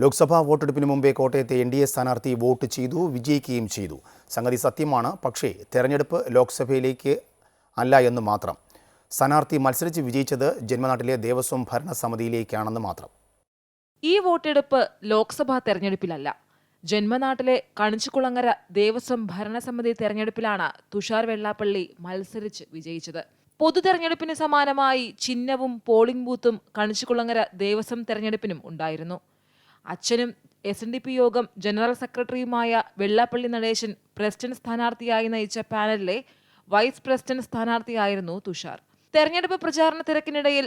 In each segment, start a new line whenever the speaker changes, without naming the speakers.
ലോക്സഭാ വോട്ടെടുപ്പിന് മുമ്പേ കോട്ടയത്തെ എൻ ഡി എ സ്ഥാനാർത്ഥി വോട്ട് ചെയ്തു വിജയിക്കുകയും ചെയ്തു. സംഗതി സത്യമാണ് പക്ഷേ തെരഞ്ഞെടുപ്പ് ലോക്സഭയിലേക്ക് അല്ല എന്ന് മാത്രം. സ്ഥാനാർത്ഥി മത്സരിച്ച് വിജയിച്ചത് ജന്മനാട്ടിലെ ദേവസ്വം ഭരണസമിതിയിലേക്കാണെന്ന് മാത്രം.
ഈ വോട്ടെടുപ്പ് ലോക്സഭാ തെരഞ്ഞെടുപ്പിലല്ല. ജന്മനാട്ടിലെ കണിച്ചുകുളങ്ങര ദേവസ്വം ഭരണസമിതി തെരഞ്ഞെടുപ്പിലാണ് തുഷാർ വെള്ളാപ്പള്ളി മത്സരിച്ച് വിജയിച്ചത്. പൊതു തെരഞ്ഞെടുപ്പിന് സമാനമായി ചിഹ്നവും പോളിംഗ് ബൂത്തും കണിച്ചുകുളങ്ങര ദേവസ്വം തെരഞ്ഞെടുപ്പിനും ഉണ്ടായിരുന്നു. അച്ഛനും എസ് എൻ ഡി പി യോഗം ജനറൽ സെക്രട്ടറിയുമായ വെള്ളാപ്പള്ളി നടേശൻ പ്രസിഡന്റ് സ്ഥാനാർത്ഥിയായി നയിച്ച പാനലിലെ വൈസ് പ്രസിഡന്റ് സ്ഥാനാർത്ഥിയായിരുന്നു തുഷാർ. തെരഞ്ഞെടുപ്പ് പ്രചാരണ തിരക്കിനിടയിൽ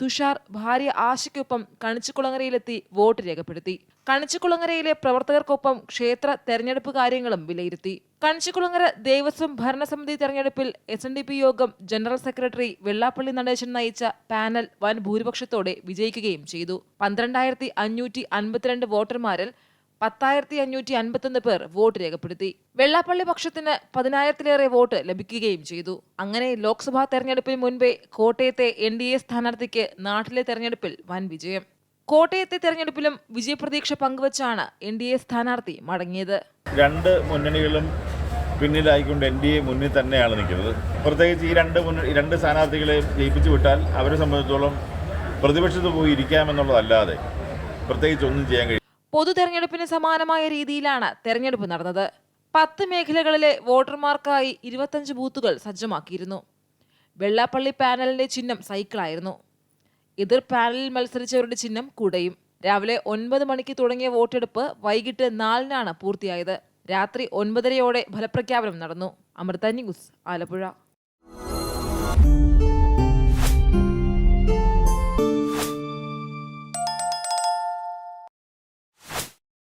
തുഷാർ ഭാര്യ ആശയ്ക്കൊപ്പം കണിച്ചുകുളങ്ങരയിലെത്തി വോട്ട് രേഖപ്പെടുത്തി. കണിച്ചുകുളങ്ങരയിലെ പ്രവർത്തകർക്കൊപ്പം ക്ഷേത്ര തെരഞ്ഞെടുപ്പ് കാര്യങ്ങളും വിലയിരുത്തി. കണിച്ചുകുളങ്ങര ദേവസ്വം ഭരണസമിതി തെരഞ്ഞെടുപ്പിൽ S N D P Yogam general secretary Vellappally Natesan നയിച്ച പാനൽ വൻ ഭൂരിപക്ഷത്തോടെ വിജയിക്കുകയും ചെയ്തു. പന്ത്രണ്ടായിരത്തി അഞ്ഞൂറ്റി അൻപത്തിരണ്ട് വോട്ടർമാരിൽ പത്തായിരത്തി അഞ്ഞൂറ്റി അൻപത്തൊന്ന് പേർ വോട്ട് രേഖപ്പെടുത്തി. വെള്ളാപ്പള്ളി പക്ഷത്തിന് പതിനായിരത്തിലേറെ വോട്ട് ലഭിക്കുകയും ചെയ്തു. അങ്ങനെ ലോക്സഭാ തെരഞ്ഞെടുപ്പിന് മുൻപേ കോട്ടയത്തെ എൻ ഡി എ സ്ഥാനാർത്ഥിക്ക് നാട്ടിലെ തെരഞ്ഞെടുപ്പിൽ വൻ വിജയം. കോട്ടയത്തെ തെരഞ്ഞെടുപ്പിലും വിജയപ്രതീക്ഷ പങ്കുവച്ചാണ് എൻ ഡി എ സ്ഥാനാർത്ഥി മടങ്ങിയത്.
രണ്ട് മുന്നണികളും പിന്നിലായിക്കൊണ്ട് എൻ ഡി എ മുന്നിൽ തന്നെയാണ് നിൽക്കുന്നത്. പ്രത്യേകിച്ച് ഈ രണ്ട് രണ്ട് സ്ഥാനാർത്ഥികളെ ജയിപ്പിച്ചു വിട്ടാൽ അവരെ സംബന്ധിച്ചിടത്തോളം പ്രതിപക്ഷത്ത് പോയി ഇരിക്കാമെന്നുള്ളതല്ലാതെ പ്രത്യേകിച്ച് ഒന്നും ചെയ്യാൻ കഴിയും
പൊതു തെരഞ്ഞെടുപ്പിന് സമാനമായ രീതിയിലാണ് തെരഞ്ഞെടുപ്പ് നടന്നത്. പത്ത് മേഖലകളിലെ വോട്ടർമാർക്കായി ഇരുപത്തഞ്ച് ബൂത്തുകൾ സജ്ജമാക്കിയിരുന്നു. വെള്ളാപ്പള്ളി പാനലിന്റെ ചിഹ്നം സൈക്കിളായിരുന്നു. എതിർ പാനലിൽ മത്സരിച്ചവരുടെ ചിഹ്നം കുടയും. രാവിലെ ഒൻപത് മണിക്ക് തുടങ്ങിയ വോട്ടെടുപ്പ് വൈകിട്ട് നാലിനാണ് പൂർത്തിയായത്. രാത്രി ഒൻപതരയോടെ ഫലപ്രഖ്യാപനം നടന്നു. അമൃത ന്യൂസ് ആലപ്പുഴ.